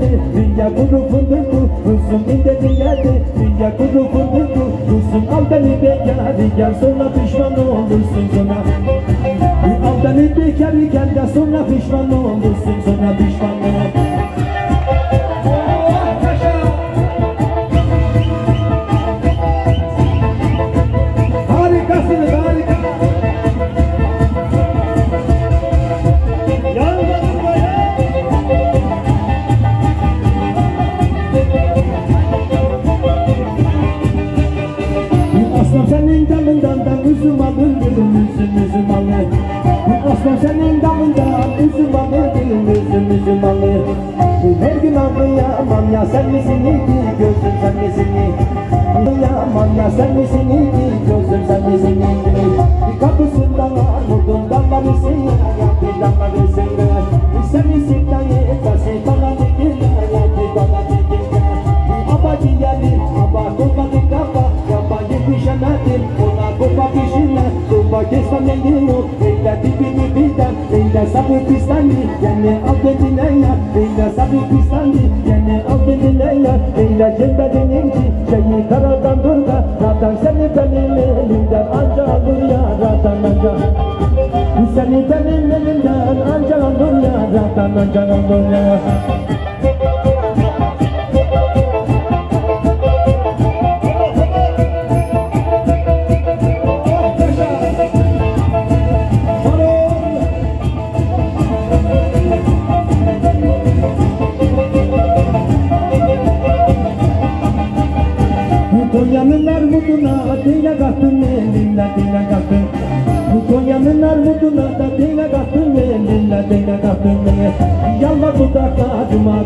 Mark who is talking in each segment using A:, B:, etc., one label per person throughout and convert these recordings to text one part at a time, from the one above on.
A: geldi Dünya kuru fındık Kuzum ince geldi. Dünya kuru fındık Kuzum al beni bekar Gel sonra pişman olursun sonra Al beni bekar Gel de sonra pişman olursun Sonra pişman olursun ซึ่งบางพื้น Kopa kesmem yengini yok, eyle dibi dibiden Eyle sabı pislandi, yani al kendine ya Eyle sabı pislandi, yani al kendine ya Eyle cembedin inci, şeyi karadan dur da Zaten seni benim elimden anca alır ya Zaten anca Seni benim elimden anca alır ya Zaten anca alır ya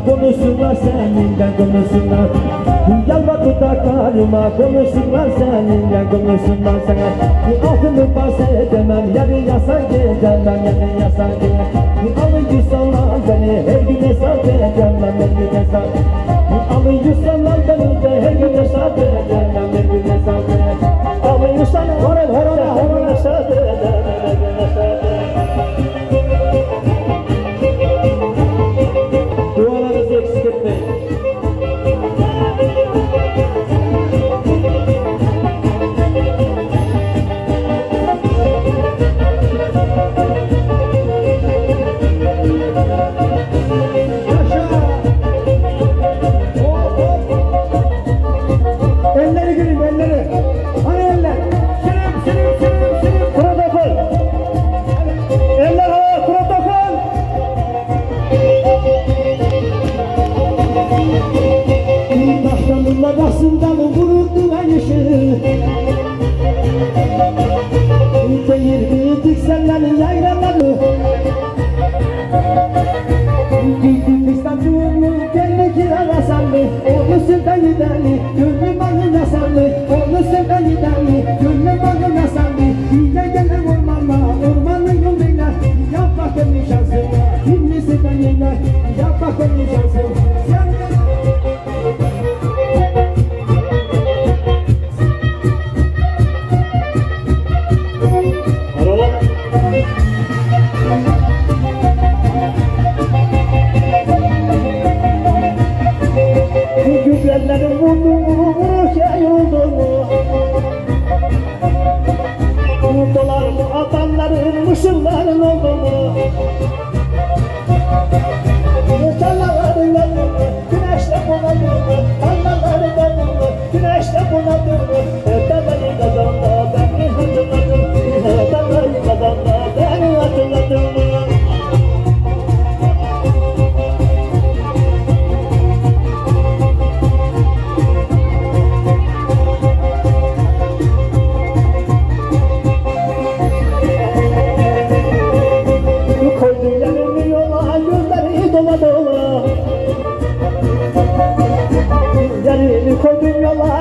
A: konuşsunlar seninle konuşsunlar. Yalva dudaklarıma konuşsunlar seninle konuşsunlar sana. Altını bahsedemem yarı yasak edemem yarı yasak edemem Alıcı sana beni her gün hesap edemem her gün hesap. Alıcı sana beni de her gün hesap edemem her gün hesap edemem. Sana horon horon her gün hesap edemem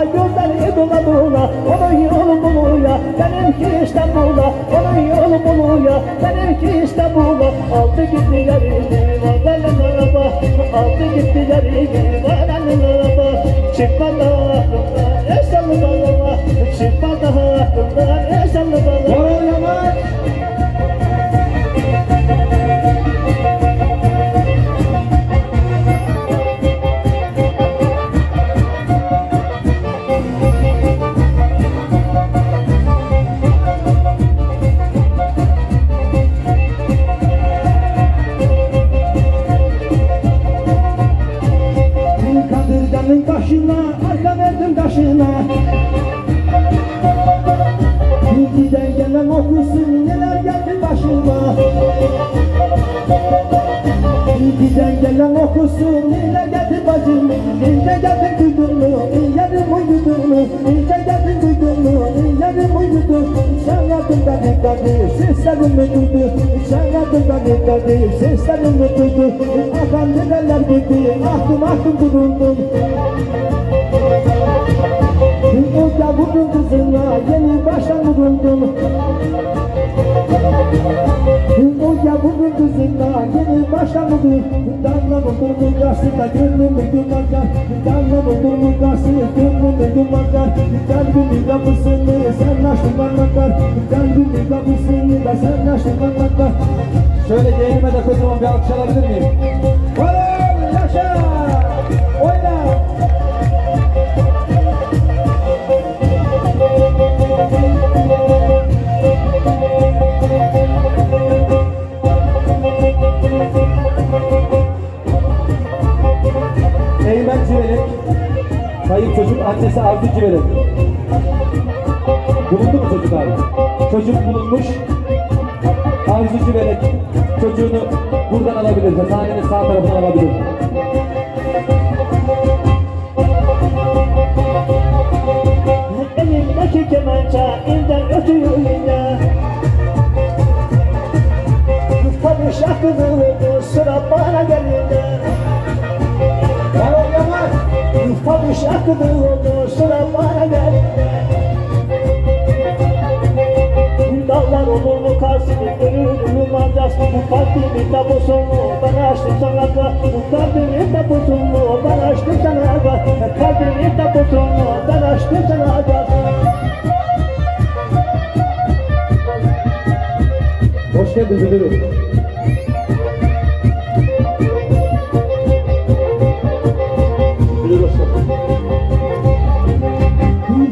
A: gözleri dola dola Onun yolu buluya benimki İstanbul'a Onun yolu buluya benimki İstanbul'a Aldı gitti yerimi valen araba Aldı gitti yerimi valen araba Çıkmadı aklımdan eşyalı balama Çıkmadı aklımdan eşyalı balama Giden gelen okusun neler geldi bacım. İnce geldin yarım uyudun mu İnce geldin mu yarım uyudun Sen yardımdan dikkatim seslerimi duydu Sen yardımdan dikkatim seslerimi duydu Akan neler gitti aklım aklım durundum o yavrum kızına yeni baştan vuruldum O yavrum kızına yeni vuruldum Damla vurdum karşısında gönlümü dumanlar Damla vurdum karşısında gönlümü dumanlar Kalbimin kapısını sen açtın anlatlar Kalbimin kapısını da sen açtın anlatlar
B: Şöyle yeğenime de kocaman bir alkış alabilir miyim? Annesi Arzu Civelek. Bulundu mu çocuk abi? Çocuk bulunmuş. Arzu Civelek çocuğunu buradan alabilir. Sahnenin sağ tarafından alabilir.
C: Elimdeki kemençe yine Tabii şarkının oldu sıra bana gelince
A: Bravo Yaman
C: Tabii şarkının oldu sıra bana gelince Dağlar olur mu karşımı görürüm manzas Bu kalbimin tabusunu ben açtım sana da Bu kalbimin tabusunu ben açtım sana da Kalbimin tabusunu ben açtım sana da
B: Hoş geldin müdürüm.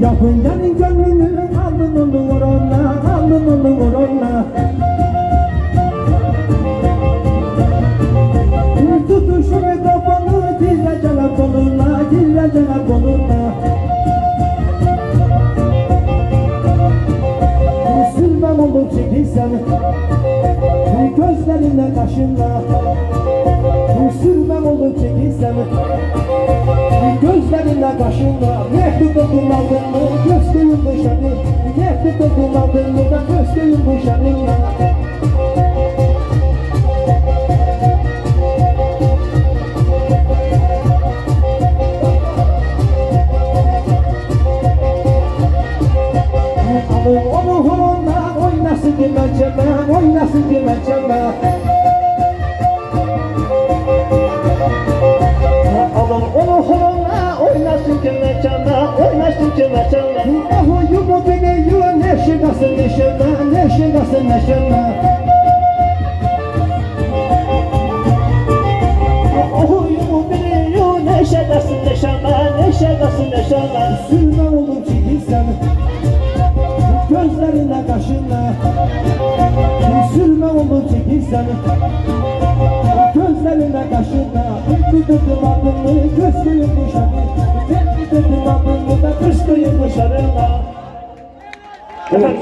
A: Yapıncanın gönlünü aldın onu vur ona, aldın onu vur ona. Tutuşur kafanı dilleceler koluna, dilleceler koluna. Sürmem olur çekilsem, gözlerine kaşınla. Sürmem olur çekilsem, Gözlerine kaşınla Huwag
C: kong kumapin mo na kasi yung buhay
A: niya Yumu biliyor Neşe nasıl neşeme Neşe nasıl neşeme
C: Oyumu biliyor neşe gasın neşana Neşe gasın neşana
A: Sürme olur çekilsem Gözlerine kaşınla Sürme olur çekilsem Gözlerine kaşınla Bir tutum adını Göstereyim dışarı
C: Thank you.